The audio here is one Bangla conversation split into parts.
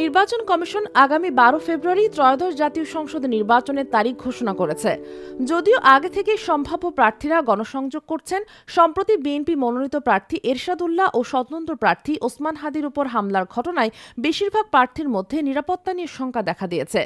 নির্বাচন কমিশন আগামী বারো ফেব্রুয়ারি ত্রয়োদশ জাতীয় সংসদ নির্বাচনের তারিখ ঘোষণা করেছে। যদিও আগে থেকেই সম্ভাব্য প্রার্থীরা গণসংযোগ করছেন, সম্প্রতি বিএনপি মনোনীত প্রার্থী এরশাদুল্লাহ ও স্বতন্ত্র প্রার্থী ওসমান হাদির উপর হামলার ঘটনায় বেশিরভাগ প্রার্থীর মধ্যে নিরাপত্তা নিয়ে শঙ্কা দেখা দিয়েছে।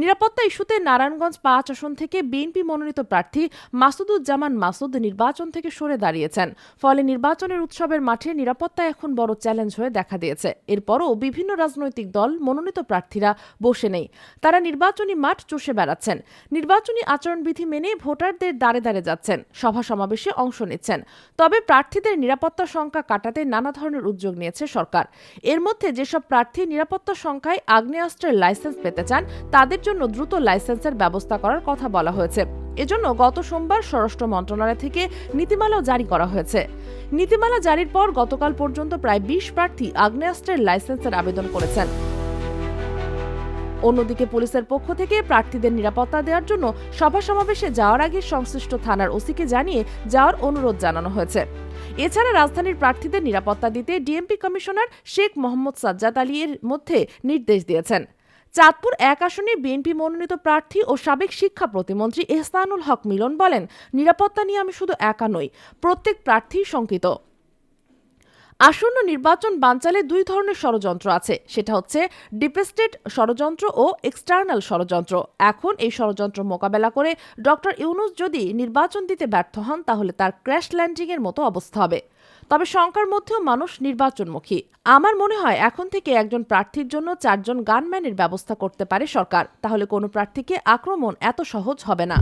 নিরাপত্তা ইস্যুতে নারায়ণগঞ্জ পাঁচ আসন থেকে বিএনপি মনোনীত প্রার্থী মাসুদুজ্জামান মাসুদ নির্বাচন থেকে সরে দাঁড়িয়েছেন। ফলে নির্বাচনের উৎসবের মাঠে নিরাপত্তা এখন বড় চ্যালেঞ্জ হয়ে দেখা দিয়েছে। এরপরও বিভিন্ন রাজনৈতিক দল মনোনীত প্রার্থীরা বসে নেই। তারা নির্বাচনী মাঠ চষে বেড়াচ্ছেন। নির্বাচনী আচরণবিধি মেনে ভোটারদের দাঁড়ে দাঁড়ে যাচ্ছেন। সভা সমাবেশে অংশ নিচ্ছেন। তবে প্রার্থীদের নিরাপত্তা সংখ্যা কাটাতে নানা ধরনের উদ্যোগ নিয়েছে সরকার। এর মধ্যে যেসব প্রার্থী নিরাপত্তা সংখ্যায় আগ্নেয়াস্ত্রের লাইসেন্স পেতে চান, তাদের জন্য দ্রুত লাইসেন্সের ব্যবস্থা করার কথা বলা হয়েছে। এজন্য গত সোমবার স্বরাষ্ট্র মন্ত্রণালয় থেকে নীতিমালাও জারি করা হয়েছে। নীতিমালা জারির পর গতকাল পর্যন্ত প্রায় বিশ প্রার্থী আগ্নেয়াস্ত্রের লাইসেন্সের আবেদন করেছেন। অন্যদিকে পুলিশের পক্ষ থেকে প্রার্থীদের নিরাপত্তা দেওয়ার জন্য সভা সমাবেশে যাওয়ার আগে সংশ্লিষ্ট থানার ওসিকে জানিয়ে যাওয়ার অনুরোধ জানানো হয়েছে। এছাড়া রাজধানীর প্রার্থীদের নিরাপত্তা দিতে ডিএমপি কমিশনার শেখ মোহাম্মদ সাজ্জাদ আলী এর মধ্যে নির্দেশ দিয়েছেন। চাঁদপুর এক আসনে বিএনপি মনোনীত প্রার্থী ও সাবেক শিক্ষা প্রতিমন্ত্রী এহসানুল হক মিলন বলেন, নিরাপত্তা নিয়ে আমি শুধু একা নই, প্রত্যেক প্রার্থী শঙ্কিত। আসন্ন নির্বাচন বানচালে দুই ধরনের ষড়যন্ত্র আছে। সেটা হচ্ছে ডিপেস্টেড ষড়যন্ত্র ও এক্সটার্নাল ষড়যন্ত্র। এখন এই ষড়যন্ত্র মোকাবেলা করে ডক্টর ইউনুস যদি নির্বাচন দিতে ব্যর্থ হন, তাহলে তার ক্র্যাশ ল্যান্ডিংয়ের মতো অবস্থা হবে। তবে শঙ্কার মধ্যেও মানুষ নির্বাচনমুখী। আমার মনে হয় এখন থেকে একজন প্রার্থীর জন্য চারজন গানম্যানের ব্যবস্থা করতে পারে সরকার। তাহলে কোনো প্রার্থীকে আক্রমণ এত সহজ হবে না।